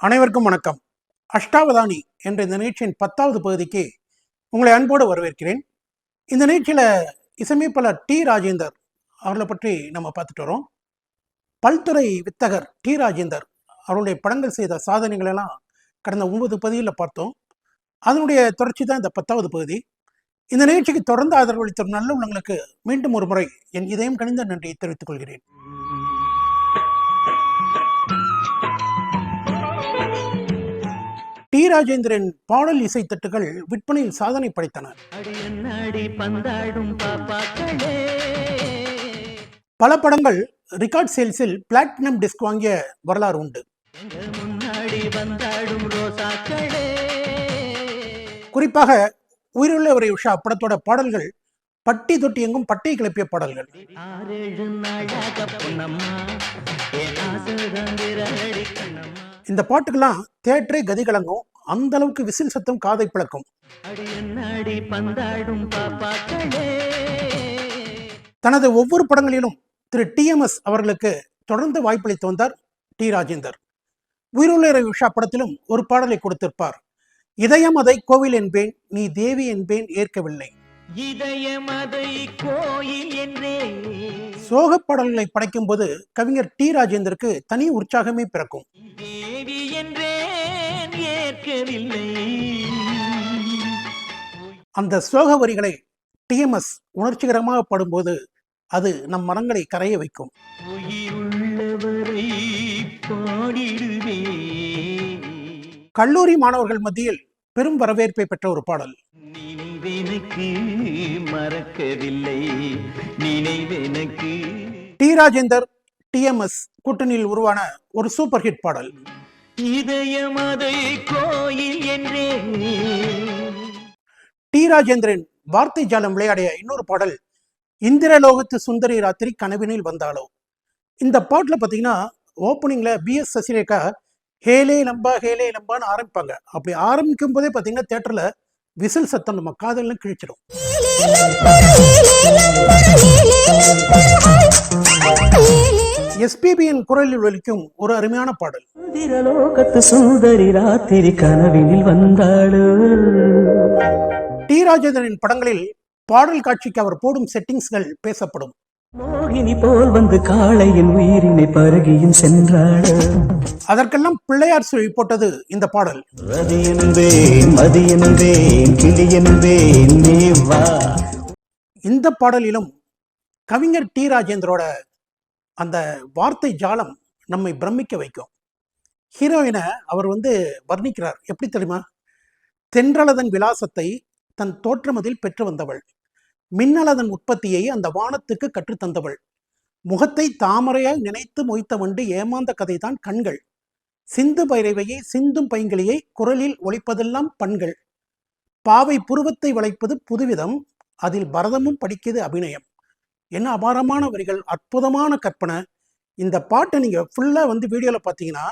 அனைவருக்கும் வணக்கம். அஷ்டாவதானி என்ற இந்த நிகழ்ச்சியின் பத்தாவது பகுதிக்கு உங்களை அன்போடு வரவேற்கிறேன். இந்த நிகழ்ச்சியில் இசையமைப்பாளர் டி ராஜேந்தர் அவர்களை பற்றி நம்ம பார்த்துட்டு வரோம். பல்துறை வித்தகர் டி ராஜேந்தர் அவருடைய படங்கள் செய்த சாதனைகளெல்லாம் கடந்த ஒன்பது பகுதியில் பார்த்தோம். அதனுடைய தொடர்ச்சி தான் இந்த பத்தாவது பகுதி. இந்த நிகழ்ச்சிக்கு தொடர்ந்து ஆதரவளித்த நல்ல உள்ளங்களுக்கு மீண்டும் ஒரு முறை என் இதயம் கணிந்த நன்றியை தெரிவித்துக் கொள்கிறேன். ராஜேந்திரன் பாடல் இசைத்தட்டுகள் விற்பனையில் சாதனை படைத்தன அடி என்னாடி பந்தாடும் பாப்பாக்களே. பல படங்கள் ரெக்கார்ட் சேல்ஸில் பிளாட்டினம் டிஸ்க் வாங்கிய வரலாறு உண்டு. குறிப்பாக உயிருள்ள ஒரு உஷா படத்தோட பாடல்கள் பட்டி தொட்டி எங்கும் பட்டை கிளப்பிய பாடல்கள். இந்த பாட்டுக்கெல்லாம் தேட்டரே கதி கலங்கும் அந்த அளவுக்கு விசில் சத்தம் காதை பிளக்கும். தனது ஒவ்வொரு படங்களிலும் திரு டிஎம்எஸ் அவர்களுக்கு தொடர்ந்து வாய்ப்பளித்து வந்தார் டி ராஜேந்தர். உயிருள்ள உஷா படத்திலும் ஒரு பாடலை கொடுத்திருப்பார். இதயம் அதை கோவில் என்பேன் நீ தேவி என்பேன் ஏற்கவில்லை. சோகப் பாடல்களை படைக்கும் போது கவிஞர் டி ராஜேந்தருக்கு தனி உற்சாகமே பிறக்கும். அந்த சோக வரிகளை டிஎம்எஸ் உணர்ச்சிகரமாக பாடும்போது அது நம் மனங்களை கரைய வைக்கும். கல்லூரி மாணவர்கள் மத்தியில் பெரும் வரவேற்பை பெற்ற ஒரு பாடல். நினைவெனக்கு மறக்கவில்லை. நினைவெனக்கு. டி. ராஜேந்தர் டிஎம்எஸ் கூட்டணியில் உருவான ஒரு சூப்பர் ஹிட் பாடல். இதயம் அதை கோயில் என்றே. டி ராஜேந்திரன் வார்த்தை ஜாலம் விளையாடிய இன்னொரு பாடல் இந்திரலோகத்து சுந்தரி ராத்திரி கனவினில் வந்தாளோ. இந்த பாட்டில் பார்த்தீங்கன்னா ஓப்பனிங்ல பிஎஸ் சசிரேகா ஹேலே லம்பா ஹேலே லம்பான்னு ஆரம்பிப்பாங்க. அப்படி ஆரம்பிக்கும் போதே பார்த்தீங்கன்னா தேட்டரில் விசில் சத்தம் நம்ம காதல்லாம் கிழிச்சிடும். எஸ்பிபியின் குரலில் ஒலிக்கும் ஒரு அருமையான பாடல். திரலோகத்து சுந்தரி ராத்திரி கனவினில் வந்தாளு. டி ராஜேந்திரனின் படங்களில் பாடல் காட்சிக்கு அவர் போடும் செட்டிங்ஸ்கள் பேசப்படும். மோகினி போல் வந்து காளையின் உயிரினை பருகியும் சென்றாளு. அதற்கெல்லாம் பிள்ளையார் சுழி போட்டது இந்த பாடல். ரதி என்பேன் மதி என்பேன் கிளி என்பேன் நீ வா. இந்த பாடலிலும் கவிஞர் டி ராஜேந்திரோட அந்த வார்த்தை ஜாலம் நம்மை பிரமிக்க வைக்கும். ஹீரோயினை அவர் வந்து வர்ணிக்கிறார். எப்படி தெரியுமா? தென்றலதன் விலாசத்தை தன் தோற்றமதில் பெற்று வந்தவள். மின்னலதன் உற்பத்தியை அந்த வானத்துக்கு கற்றுத்தந்தவள் முகத்தை தாமரையாய் நினைத்து மொய்த்த வண்டு ஏமாந்த கதைதான் கண்கள். சிந்து பைரவையை சிந்தும் பைங்கிலியை குரலில் ஒழிப்பதெல்லாம் பண்கள். பாவை புருவத்தை வளைப்பது புதுவிதம். அதில் பரதமும் படிக்கிறது அபிநயம். என்ன அபாரமான வரிகள் அற்புதமான கற்பனை. இந்த பாட்டை நீங்க ஃபுல்லா வந்து வீடியோல பார்த்தீங்கன்னா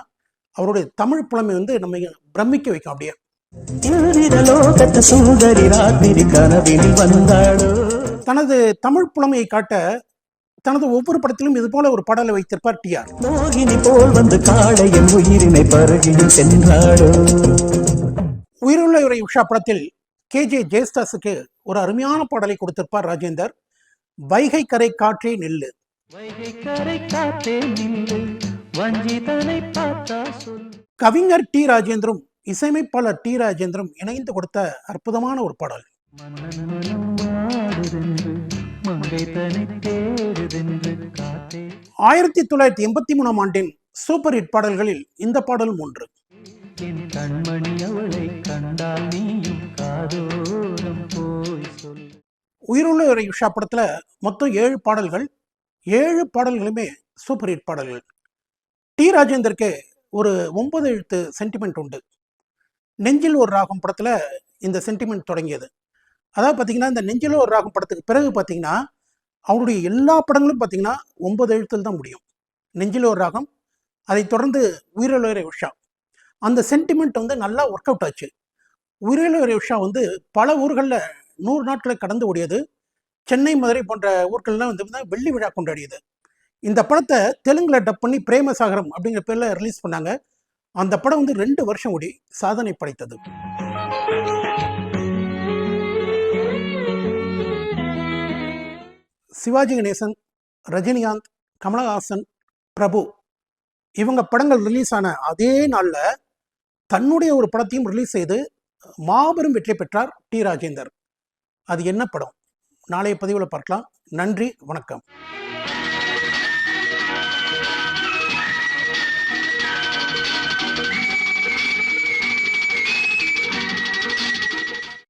அவருடைய தமிழ் புலமை வந்து நம்ம பிரமிக்க வைக்கும் அப்படியே. தனது தமிழ் புலமையை காட்ட தனது ஒவ்வொரு படத்திலும் இது போல ஒரு பாடலை வைத்திருப்பார் டிஆர் மோகினி போல் வந்து காளையின் உயிரினை பருகியும் சென்றாளு? உயிருள்ள உரை உஷா படத்தில் கே ஜே ஜெயஸ்தாஸுக்கு ஒரு அருமையான பாடலை கொடுத்திருப்பார் ராஜேந்தர். வைகை கரை காற்றே நெல்லு. வைகை கரை காத்தே நின்று வஞ்சிதனை பார்த்தா சொல். கவிஞர் டி ராஜேந்திரும் இசையமைப்பாளர் டி ராஜேந்திரும் இணைந்து கொடுத்த அற்புதமான ஒரு பாடல். ஆயிரத்தி தொள்ளாயிரத்தி எண்பத்தி மூணாம் ஆண்டின் சூப்பர் ஹிட் பாடல்களில் இந்த பாடலும் ஒன்று. கண்மணி அவளை கண்டால் நீயும் சொல் உயிருள்ள ஒரு உஷா படத்தில் மொத்தம் ஏழு பாடல்கள் ஏழு பாடல்களுமே சூப்பர் ஹிட் பாடல்கள். டி ராஜேந்தருக்கு ஒரு ஒன்பது எழுத்து சென்டிமெண்ட் உண்டு. நெஞ்சில் ஒரு ராகம் படத்தில் இந்த சென்டிமெண்ட் தொடங்கியது. அதாவது பார்த்தீங்கன்னா இந்த நெஞ்சில் ஒரு ராகம் படத்துக்கு பிறகு பார்த்தீங்கன்னா அவருடைய எல்லா படங்களும் பார்த்தீங்கன்னா ஒன்பது எழுத்தில் தான் முடியும். நெஞ்சில் ஒரு ராகம் அதை தொடர்ந்து உயிரிழந்த உஷா அந்த சென்டிமெண்ட் வந்து நல்லா ஒர்க் அவுட் ஆச்சு உயிரிழந்த உஷா வந்து பல ஊர்களில் நூறு நாட்களை கடந்து ஓடியது. சென்னை மதுரை போன்ற ஊர்கள்லாம் வந்து வெள்ளி விழா கொண்டாடியது. இந்த படத்தை தெலுங்குல டப் பண்ணி பிரேமசாகரம் அப்படிங்கிற பேர்ல ரிலீஸ் பண்ணாங்க. அந்த படம் வந்து ரெண்டு வருஷம் ஓடி சாதனை படைத்தது. சிவாஜி கணேசன் ரஜினிகாந்த் கமலஹாசன் பிரபு இவங்க படங்கள் ரிலீஸ் ஆன அதே நாளில் தன்னுடைய ஒரு படத்தையும் ரிலீஸ் செய்து மாபெரும் வெற்றி பெற்றார் டி ராஜேந்தர். அது என்ன படம்? நாளைய பதிவில் பார்க்கலாம். நன்றி வணக்கம்.